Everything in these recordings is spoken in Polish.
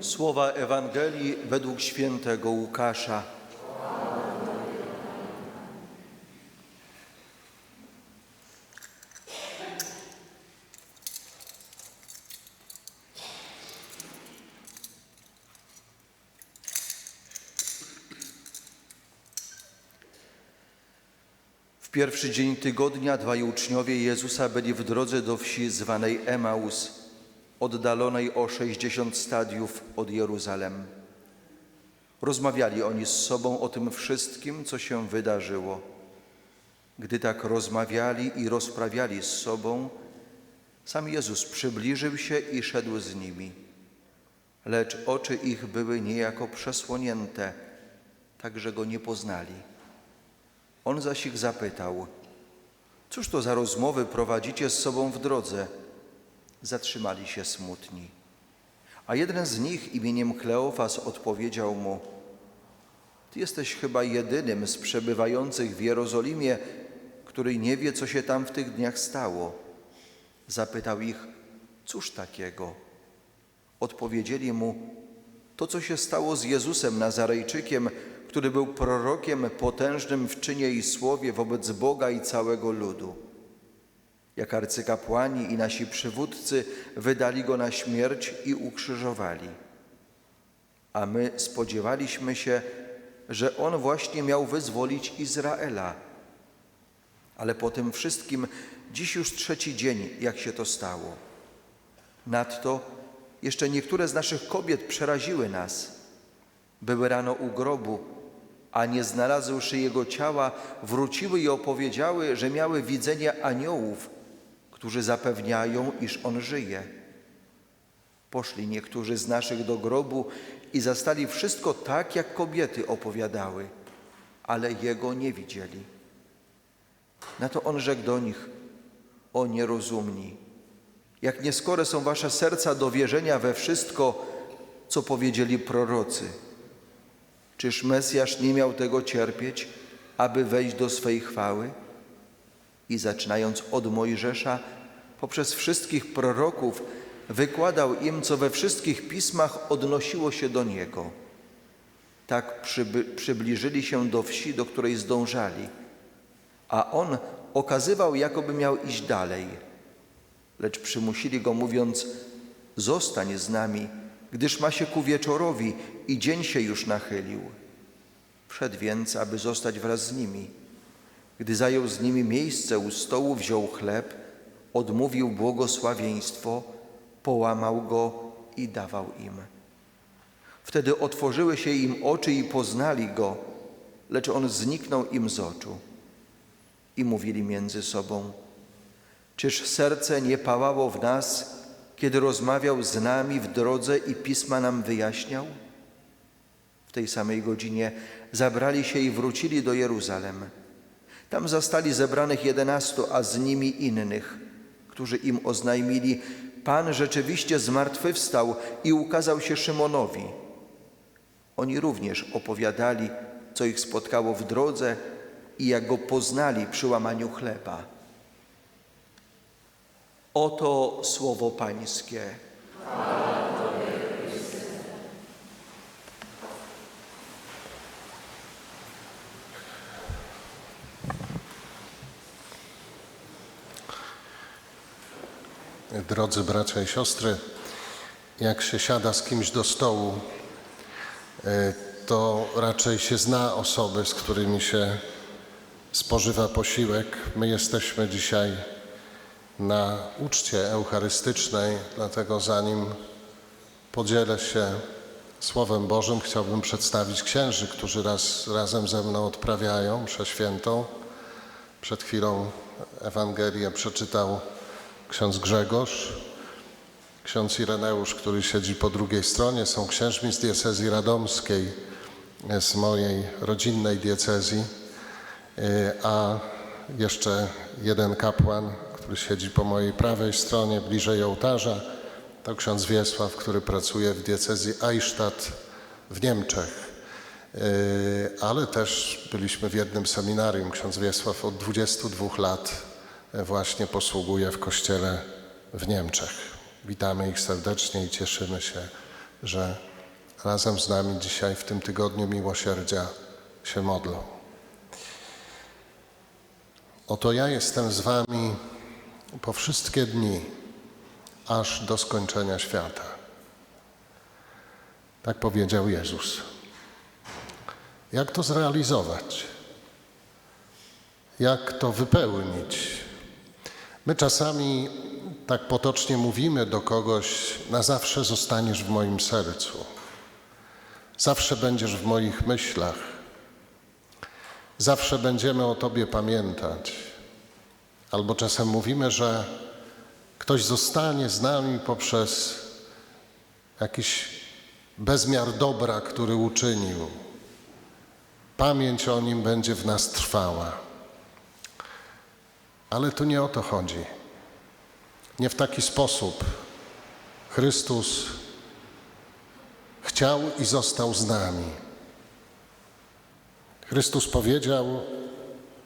Słowa Ewangelii według świętego Łukasza. W pierwszy dzień tygodnia dwaj uczniowie Jezusa byli w drodze do wsi zwanej Emaus, oddalonej o 60 stadiów od Jeruzalem. Rozmawiali oni z sobą o tym wszystkim, co się wydarzyło. Gdy tak rozmawiali i rozprawiali z sobą, sam Jezus przybliżył się i szedł z nimi. Lecz oczy ich były niejako przesłonięte, tak że go nie poznali. On zaś ich zapytał: Cóż to za rozmowy prowadzicie z sobą w drodze? Zatrzymali się smutni. A jeden z nich imieniem Kleofas odpowiedział mu: Ty jesteś chyba jedynym z przebywających w Jerozolimie, który nie wie, co się tam w tych dniach stało. Zapytał ich: Cóż takiego? Odpowiedzieli mu: To, co się stało z Jezusem Nazarejczykiem, który był prorokiem potężnym w czynie i słowie wobec Boga i całego ludu. Jak arcykapłani i nasi przywódcy wydali go na śmierć i ukrzyżowali. A my spodziewaliśmy się, że on właśnie miał wyzwolić Izraela. Ale po tym wszystkim dziś już trzeci dzień, jak się to stało. Nadto jeszcze niektóre z naszych kobiet przeraziły nas. Były rano u grobu, a nie znalazłszy jego ciała, wróciły i opowiedziały, że miały widzenie aniołów, którzy zapewniają, iż on żyje. Poszli niektórzy z naszych do grobu i zastali wszystko tak, jak kobiety opowiadały, ale jego nie widzieli. Na to on rzekł do nich: O nierozumni, jak nieskore są wasze serca do wierzenia we wszystko, co powiedzieli prorocy. Czyż Mesjasz nie miał tego cierpieć, aby wejść do swej chwały? I zaczynając od Mojżesza, poprzez wszystkich proroków, wykładał im, co we wszystkich pismach odnosiło się do Niego. Tak przybliżyli się do wsi, do której zdążali, a On okazywał, jakoby miał iść dalej. Lecz przymusili Go, mówiąc, zostań z nami, gdyż ma się ku wieczorowi i dzień się już nachylił. Wszedł więc, aby zostać wraz z nimi. Gdy zajął z nimi miejsce u stołu, wziął chleb, odmówił błogosławieństwo, połamał go i dawał im. Wtedy otworzyły się im oczy i poznali go, lecz on zniknął im z oczu. I mówili między sobą: Czyż serce nie pałało w nas, kiedy rozmawiał z nami w drodze i pisma nam wyjaśniał? W tej samej godzinie zabrali się i wrócili do Jeruzalem. Tam zastali zebranych jedenastu, a z nimi innych, którzy im oznajmili, Pan rzeczywiście zmartwychwstał i ukazał się Szymonowi. Oni również opowiadali, co ich spotkało w drodze i jak go poznali przy łamaniu chleba. Oto słowo Pańskie. Drodzy bracia i siostry, jak się siada z kimś do stołu, e, to raczej się zna osoby, z którymi się spożywa posiłek. My jesteśmy dzisiaj na uczcie eucharystycznej, dlatego zanim podzielę się Słowem Bożym, chciałbym przedstawić księży, którzy raz, razem ze mną odprawiają mszę świętą. Przed chwilą Ewangelię przeczytał ksiądz Grzegorz, ksiądz Ireneusz, który siedzi po drugiej stronie, są księżmi z diecezji radomskiej, z mojej rodzinnej diecezji, y, a jeszcze jeden kapłan, który siedzi po mojej prawej stronie, bliżej ołtarza, to ksiądz Wiesław, który pracuje w diecezji Eichstatt w Niemczech. Yy, Ale też byliśmy w jednym seminarium. Ksiądz Wiesław od 22 lat e, właśnie posługuje w kościele w Niemczech. Witamy ich serdecznie i cieszymy się, że razem z nami dzisiaj w tym tygodniu miłosierdzia się modlą. Oto ja jestem z wami po wszystkie dni, aż do skończenia świata. Tak powiedział Jezus. Jak to zrealizować? Jak to wypełnić? My czasami tak potocznie mówimy do kogoś: Na zawsze zostaniesz w moim sercu, zawsze będziesz w moich myślach, zawsze będziemy o Tobie pamiętać. Albo czasem mówimy, że ktoś zostanie z nami poprzez jakiś bezmiar dobra, który uczynił. Pamięć o nim będzie w nas trwała. Ale tu nie o to chodzi. Nie w taki sposób Chrystus chciał i został z nami. Chrystus powiedział,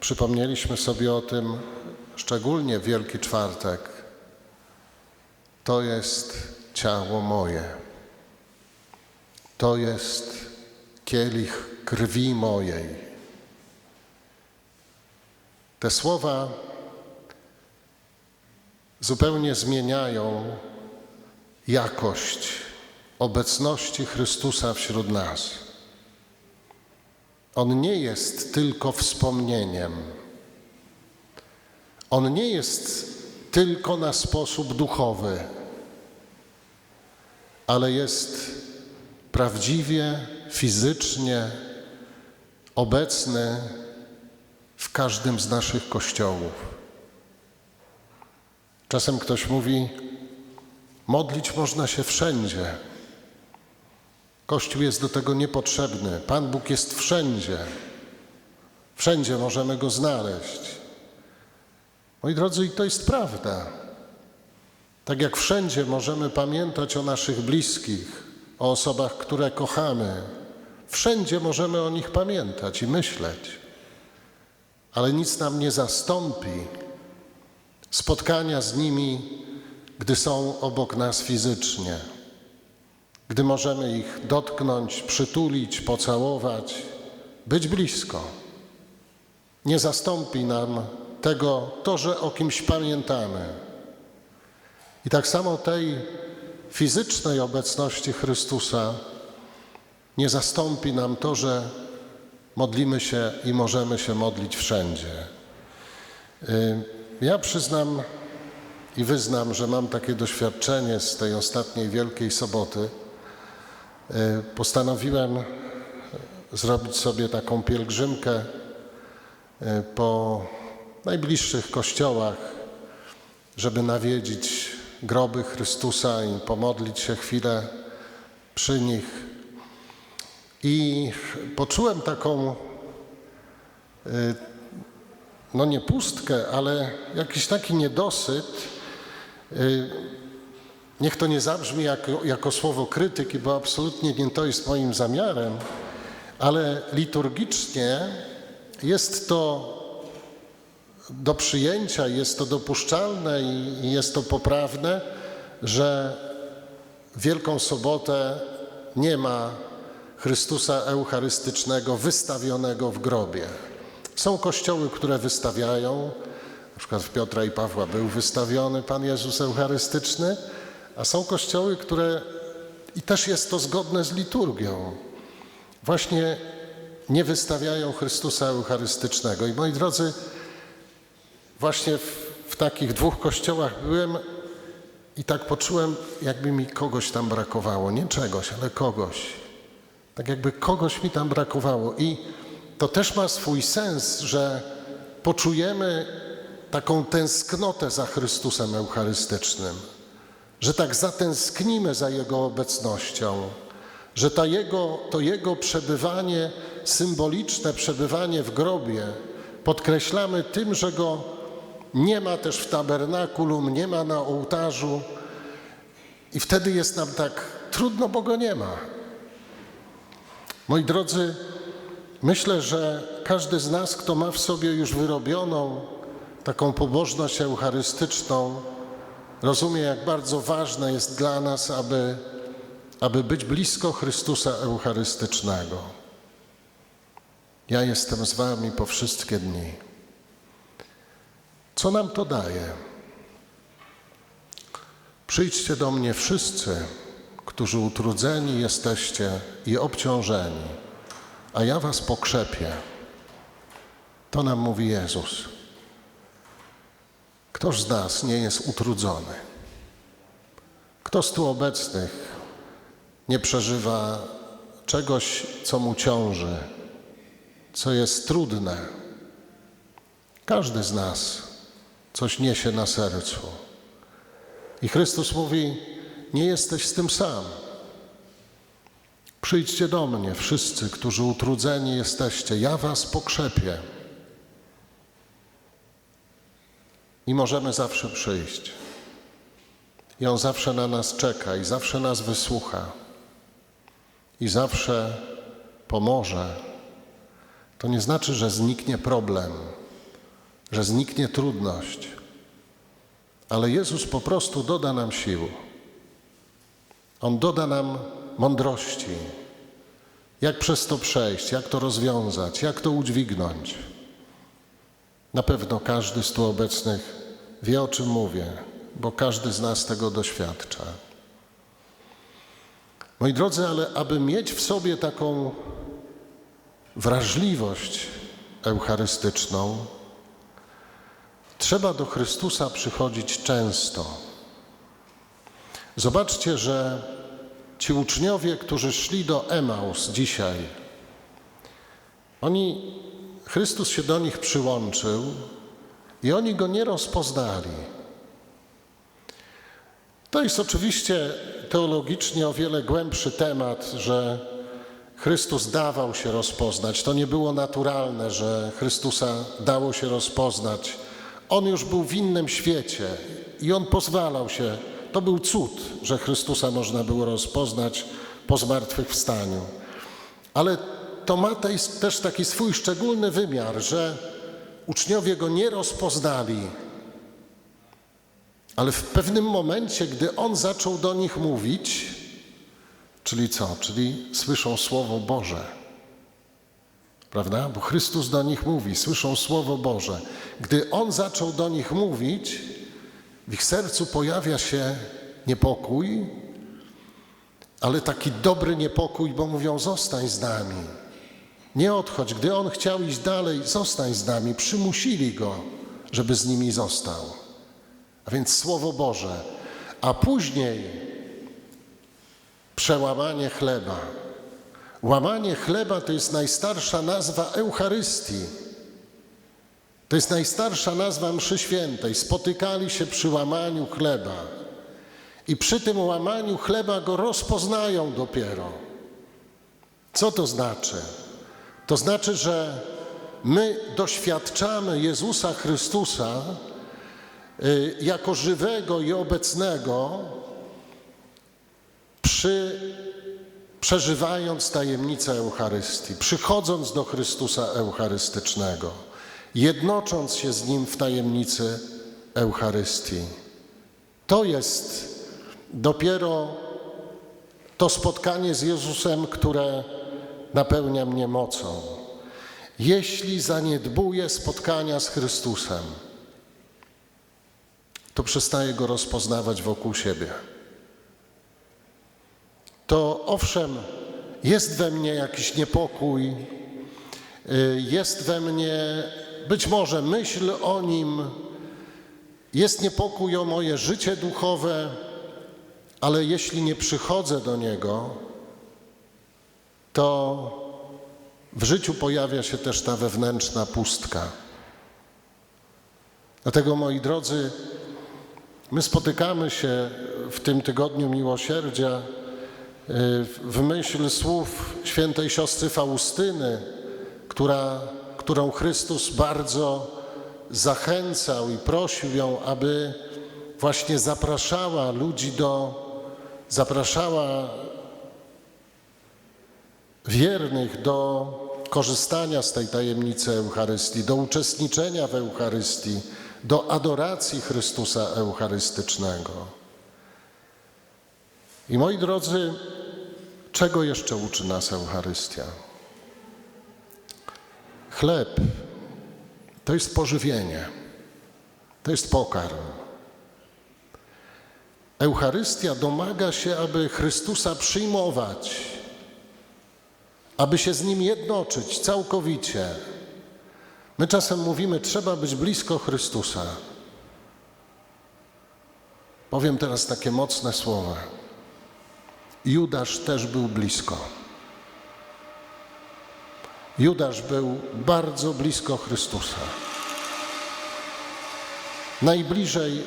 przypomnieliśmy sobie o tym szczególnie Wielki Czwartek, to jest ciało moje, to jest kielich krwi mojej. Te słowa zupełnie zmieniają jakość obecności Chrystusa wśród nas. On nie jest tylko wspomnieniem. On nie jest tylko na sposób duchowy, ale jest prawdziwie, fizycznie obecny w każdym z naszych kościołów. Czasem ktoś mówi, modlić można się wszędzie. Kościół jest do tego niepotrzebny. Pan Bóg jest wszędzie. Wszędzie możemy go znaleźć. Moi drodzy, i to jest prawda. Tak jak wszędzie możemy pamiętać o naszych bliskich, o osobach, które kochamy, wszędzie możemy o nich pamiętać i myśleć. Ale nic nam nie zastąpi spotkania z nimi, gdy są obok nas fizycznie, gdy możemy ich dotknąć, przytulić, pocałować, być blisko. Nie zastąpi nam tego to, że o kimś pamiętamy. I tak samo tej fizycznej obecności Chrystusa nie zastąpi nam to, że modlimy się i możemy się modlić wszędzie. Ja przyznam i wyznam, że mam takie doświadczenie z tej ostatniej Wielkiej Soboty. Y, Postanowiłem zrobić sobie taką pielgrzymkę y, po najbliższych kościołach, żeby nawiedzić groby Chrystusa i pomodlić się chwilę przy nich. I poczułem taką, y, no nie pustkę, ale jakiś taki niedosyt. Y, Niech to nie zabrzmi jako, jako słowo krytyki, bo absolutnie nie to jest moim zamiarem, ale liturgicznie jest to do przyjęcia, jest to dopuszczalne i jest to poprawne, że Wielką Sobotę nie ma Chrystusa Eucharystycznego wystawionego w grobie. Są kościoły, które wystawiają, na przykład w Piotra i Pawła był wystawiony Pan Jezus Eucharystyczny, a są kościoły, które, i też jest to zgodne z liturgią, właśnie nie wystawiają Chrystusa Eucharystycznego. I moi drodzy, właśnie w, w takich dwóch kościołach byłem i tak poczułem, jakby mi kogoś tam brakowało. Nie czegoś, ale kogoś. Tak jakby kogoś mi tam brakowało. I to też ma swój sens, że poczujemy taką tęsknotę za Chrystusem Eucharystycznym, że tak zatęsknimy za Jego obecnością, że ta jego, to Jego przebywanie, symboliczne przebywanie w grobie podkreślamy tym, że Go nie ma też w tabernakulum, nie ma na ołtarzu i wtedy jest nam tak trudno, bo Go nie ma. Moi drodzy, myślę, że każdy z nas, kto ma w sobie już wyrobioną taką pobożność eucharystyczną, rozumie, jak bardzo ważne jest dla nas, aby aby być blisko Chrystusa Eucharystycznego. Ja jestem z Wami po wszystkie dni. Co nam to daje? Przyjdźcie do mnie wszyscy, którzy utrudzeni jesteście i obciążeni, a ja Was pokrzepię. To nam mówi Jezus. Ktoż z nas nie jest utrudzony? Kto z tu obecnych nie przeżywa czegoś, co mu ciąży, co jest trudne? Każdy z nas coś niesie na sercu. I Chrystus mówi: Nie jesteś z tym sam. Przyjdźcie do mnie, wszyscy, którzy utrudzeni jesteście, ja was pokrzepię. I możemy zawsze przyjść. I On zawsze na nas czeka i zawsze nas wysłucha. I zawsze pomoże. To nie znaczy, że zniknie problem, że zniknie trudność, ale Jezus po prostu doda nam sił. On doda nam mądrości, jak przez to przejść, jak to rozwiązać, jak to udźwignąć. Na pewno każdy z tu obecnych wie, o czym mówię, bo każdy z nas tego doświadcza. Moi drodzy, ale aby mieć w sobie taką wrażliwość eucharystyczną, trzeba do Chrystusa przychodzić często. Zobaczcie, że ci uczniowie, którzy szli do Emaus dzisiaj, oni, Chrystus się do nich przyłączył i oni go nie rozpoznali. To jest oczywiście teologicznie o wiele głębszy temat, że Chrystus dawał się rozpoznać. To nie było naturalne, że Chrystusa dało się rozpoznać. On już był w innym świecie i on pozwalał się. To był cud, że Chrystusa można było rozpoznać po zmartwychwstaniu. Ale to ma też taki swój szczególny wymiar, że uczniowie go nie rozpoznali. Ale w pewnym momencie, gdy on zaczął do nich mówić, czyli co? Czyli słyszą Słowo Boże. Prawda? Bo Chrystus do nich mówi, słyszą Słowo Boże. Gdy on zaczął do nich mówić, w ich sercu pojawia się niepokój, ale taki dobry niepokój, bo mówią: Zostań z nami. Nie odchodź. Gdy on chciał iść dalej, zostań z nami. Przymusili go, żeby z nimi został. A więc Słowo Boże. A później przełamanie chleba. Łamanie chleba to jest najstarsza nazwa Eucharystii. To jest najstarsza nazwa mszy świętej. Spotykali się przy łamaniu chleba. I przy tym łamaniu chleba go rozpoznają dopiero. Co to znaczy? To znaczy, że my doświadczamy Jezusa Chrystusa y, jako żywego i obecnego, przy, przeżywając tajemnicę Eucharystii, przychodząc do Chrystusa Eucharystycznego, jednocząc się z Nim w tajemnicy Eucharystii. To jest dopiero to spotkanie z Jezusem, które napełnia mnie mocą. Jeśli zaniedbuję spotkania z Chrystusem, to przestaję go rozpoznawać wokół siebie. To owszem, jest we mnie jakiś niepokój, y, jest we mnie być może myśl o nim, jest niepokój o moje życie duchowe, ale jeśli nie przychodzę do niego, to w życiu pojawia się też ta wewnętrzna pustka. Dlatego, moi drodzy, my spotykamy się w tym tygodniu miłosierdzia y, w myśl słów świętej siostry Faustyny, która, którą Chrystus bardzo zachęcał i prosił ją, aby właśnie zapraszała ludzi do, zapraszała wiernych do korzystania z tej tajemnicy Eucharystii, do uczestniczenia w Eucharystii, do adoracji Chrystusa Eucharystycznego. I moi drodzy, Czego jeszcze uczy nas Eucharystia? Chleb to jest pożywienie, to jest pokarm. Eucharystia domaga się, aby Chrystusa przyjmować, aby się z Nim jednoczyć całkowicie. My czasem mówimy, trzeba być blisko Chrystusa. Powiem teraz takie mocne słowa. Judasz też był blisko. Judasz był bardzo blisko Chrystusa. Najbliżej,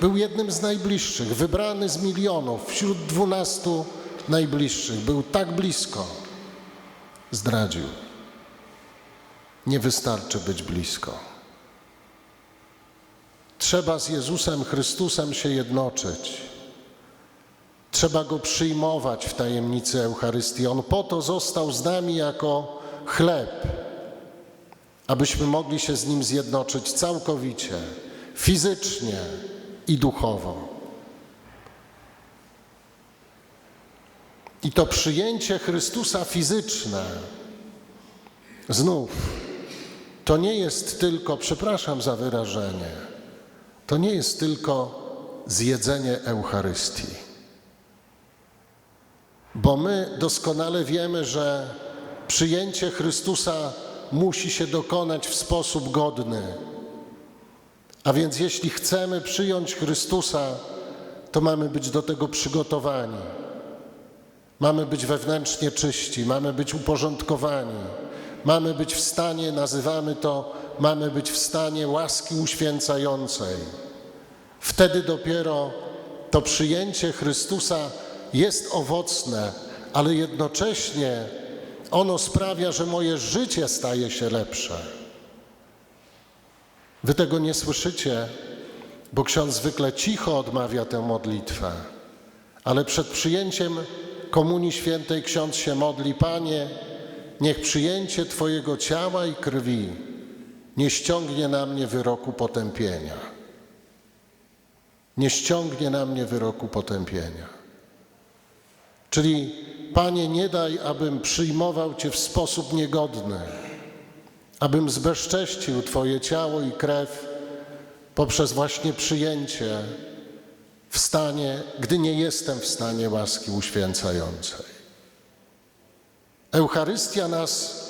był jednym z najbliższych, wybrany z milionów, wśród dwunastu najbliższych. Był tak blisko. Zdradził. Nie wystarczy być blisko. Trzeba z Jezusem Chrystusem się jednoczyć. Trzeba Go przyjmować w tajemnicy Eucharystii. On po to został z nami jako chleb, abyśmy mogli się z Nim zjednoczyć całkowicie, fizycznie i duchowo. I to przyjęcie Chrystusa fizyczne, znów, to nie jest tylko, przepraszam za wyrażenie, to nie jest tylko zjedzenie Eucharystii. Bo my doskonale wiemy, że przyjęcie Chrystusa musi się dokonać w sposób godny. A więc jeśli chcemy przyjąć Chrystusa, to mamy być do tego przygotowani. Mamy być wewnętrznie czyści, mamy być uporządkowani, mamy być w stanie, nazywamy to, mamy być w stanie łaski uświęcającej. Wtedy dopiero to przyjęcie Chrystusa jest owocne, ale jednocześnie ono sprawia, że moje życie staje się lepsze. Wy tego nie słyszycie, bo ksiądz zwykle cicho odmawia tę modlitwę, ale przed przyjęciem Komunii Świętej ksiądz się modli: Panie, niech przyjęcie Twojego ciała i krwi nie ściągnie na mnie wyroku potępienia. Nie ściągnie na mnie wyroku potępienia. Czyli, Panie, nie daj, abym przyjmował Cię w sposób niegodny, abym zbezcześcił Twoje ciało i krew poprzez właśnie przyjęcie w stanie, gdy nie jestem w stanie łaski uświęcającej. Eucharystia nas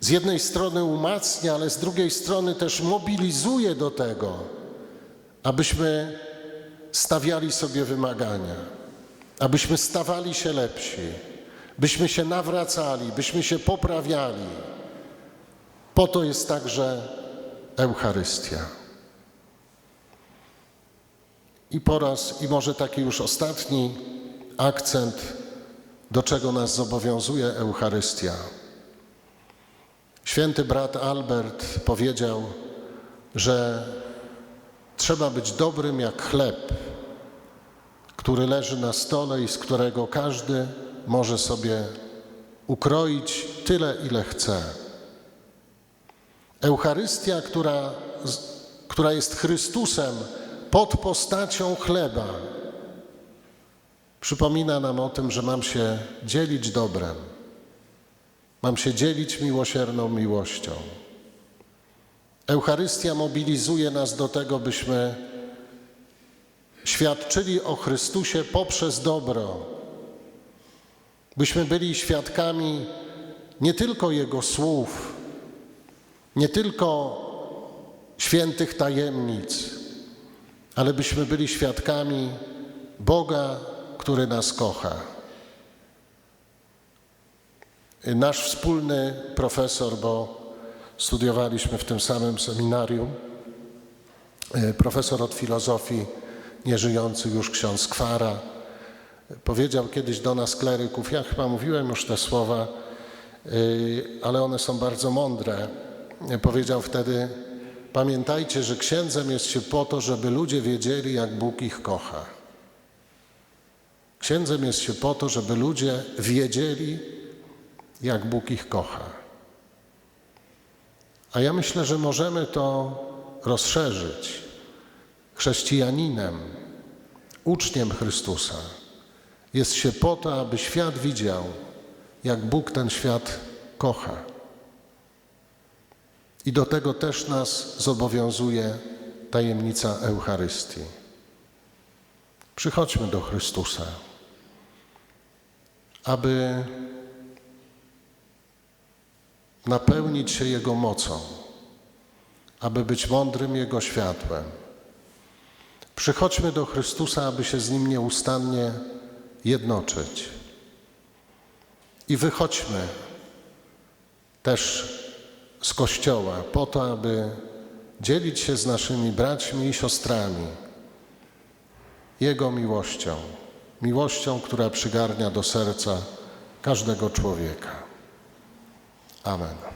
z jednej strony umacnia, ale z drugiej strony też mobilizuje do tego, abyśmy stawiali sobie wymagania, abyśmy stawali się lepsi, byśmy się nawracali, byśmy się poprawiali. Po to jest także Eucharystia. I po raz, i może taki już ostatni akcent, do czego nas zobowiązuje Eucharystia. Święty brat Albert powiedział, że trzeba być dobrym jak chleb, który leży na stole i z którego każdy może sobie ukroić tyle, ile chce. Eucharystia, która, która jest Chrystusem pod postacią chleba, przypomina nam o tym, że mam się dzielić dobrem, mam się dzielić miłosierną miłością. Eucharystia mobilizuje nas do tego, byśmy świadczyli o Chrystusie poprzez dobro, byśmy byli świadkami nie tylko Jego słów, nie tylko świętych tajemnic, ale byśmy byli świadkami Boga, który nas kocha. Nasz wspólny profesor, bo studiowaliśmy w tym samym seminarium, profesor od filozofii, nieżyjący już ksiądz Kwara, powiedział kiedyś do nas kleryków, ja chyba mówiłem już te słowa, ale one są bardzo mądre. Powiedział wtedy, pamiętajcie, że księdzem jest się po to, żeby ludzie wiedzieli, jak Bóg ich kocha. Księdzem jest się po to, żeby ludzie wiedzieli, jak Bóg ich kocha. A ja myślę, że możemy to rozszerzyć. Chrześcijaninem, uczniem Chrystusa jest się po to, aby świat widział, jak Bóg ten świat kocha. I do tego też nas zobowiązuje tajemnica Eucharystii. Przychodźmy do Chrystusa, aby napełnić się Jego mocą, aby być mądrym Jego światłem. Przychodźmy do Chrystusa, aby się z Nim nieustannie jednoczyć. I wychodźmy też z Kościoła po to, aby dzielić się z naszymi braćmi i siostrami Jego miłością, miłością, która przygarnia do serca każdego człowieka. Amen.